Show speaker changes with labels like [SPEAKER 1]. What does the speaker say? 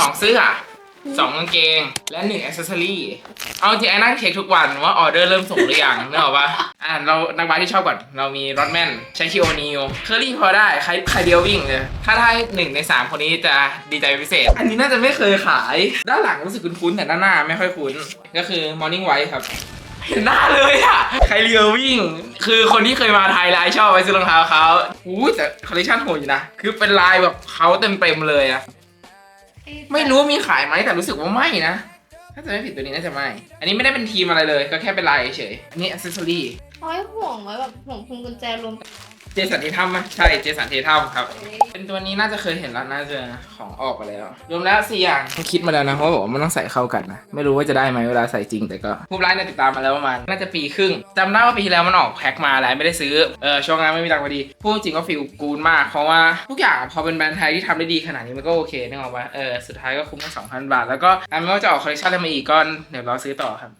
[SPEAKER 1] สองเสื้อสองกางเกง และหนึ่งอ c เซสซอรี่เอาจริงไอ้นั่งเช็คทุกวันว่าออเดอร์เริ่มส่งหรือยังนึกออกปะอ่าเรานักบาสที่ชอบก่อน เรามีรอดแมนใช้คิโอนิวเคอรี่พอได้ ใครใครเดียววิ่งเลยถ้าได้หนึ่งในสามคนนี้จะดีใจเป็นพิเศษ อันนี้น่าจะไม่เคยขาย ด้านหลังรู้สึกคุ้นๆ แต่ด้านหน้าไม่ค่อยคุ้น ก็คือ Morning White ครับเห็นหน้าเลยอะ ใครเรียววิ่ง คือคนที่เคยมาไทยแล้วไอ้ชอบไปซื้อรองเท้าเขาอู้แต่คอลเลคชันโหดอยู่นะ คือเป็นลายแบบเขาเต็มเต็มๆเลยอะ ไม่รู้ว่ามีขายไหมแต่รู้สึกว่าไม่นะ ถ้าจะไม่ผิดตัวนี้น่าจะไม่ อันนี้ไม่ได้เป็นทีมอะไรเลย ก็แค่เป็นลายเฉยๆอันนี่อ c เซสซอรี่
[SPEAKER 2] เอาไว้ห่วงไว้แบบห่วงพวงกุญแจรวมกัน
[SPEAKER 1] เจสันเททัมไหมใช่ เจสันเททัมครับเป็น ตัวนี้น่าจะเคยเห็นแล้วน่าจะของออกไปแล้ว รวมแล้วสี่อย่างคิดมาแล้วนะเพราะว่าบอกว่ามันต้องใส่เข้ากันนะ ไม่รู้ว่าจะได้ไหมเวลาใส่จริงแต่ก็ผู้ร้ายเนี่ยติดตามมาแล้วประมาณน่าจะปีครึ่งจำได้ว่าปีที่แล้วมันออกแพ็คมาแล้วไม่ได้ซื้อเออช่วงนั้นไม่มีตังค์พอดีพูดจริงก็ฟีลกูนมากเพราะว่าทุกอย่างพอเป็นแบรนด์ไทยที่ทำได้ดีขนาดนี้มันก็โอเคนึกออกปะเออสุดท้ายก็คุ้มแค่สองพันบาท แล้วก็อันไม่ว่าจะออกคอลเลคชันอะไรมาอีกก็เดี๋ยวรอซื้อต่อครับ